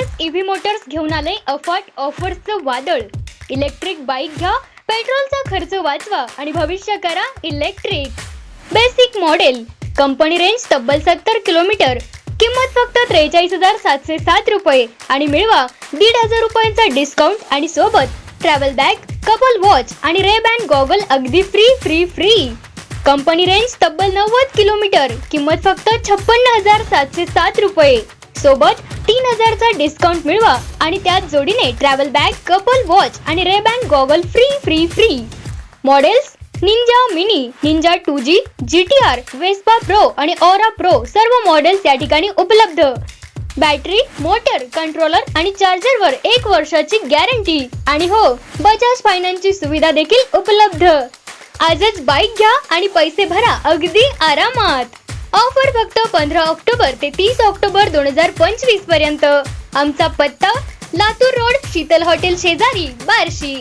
S EV Motors घेऊन आले अफाट ऑफर्सचं वादळ. इलेक्ट्रिक बाईक घ्या पेट्रोलचा खर्च वाचवा आणि भविष्य करा electric basic model company range तब्बल सत्तर किलोमीटर किंमत फक्त त्रेचाळीस हजार सातशे सात रुपये आणि मिळवा दीड हजार रुपयांचा डिस्काउंट आणि सोबत ट्रॅव्हल बॅग कपल वॉच आणि रे बँड गॉगल अगदी free free free company range तब्बल नव्वद किलोमीटर किंमत फक्त छप्पन्न हजार सातशे सात रुपये. सोबत तीन हजारचा डिस्काउंट मिळवा आणि त्याच जोडीने ट्रॅव्हल बॅग कपल वॉच आणि Ray goggle free free free models Ninja mini Ninja two G G T R Vespa pro आणि ऑरा प्रो सर्व मॉडेल्स या ठिकाणी उपलब्ध. बॅटरी मोटर कंट्रोलर आणि चार्जरवर एक वर्षाची गॅरंटी आणि हो बजाज फायनान्सची सुविधा देखील उपलब्ध. आजच बाईक घ्या आणि पैसे भरा अगदी आरामात. ऑफर फक्त पंधरा ऑक्टोबर ते तीस ऑक्टोबर दोन हजार पंचवीसपर्यंत. आमचा पत्ता लातूर रोड शीतल हॉटेल शेजारी बार्शी.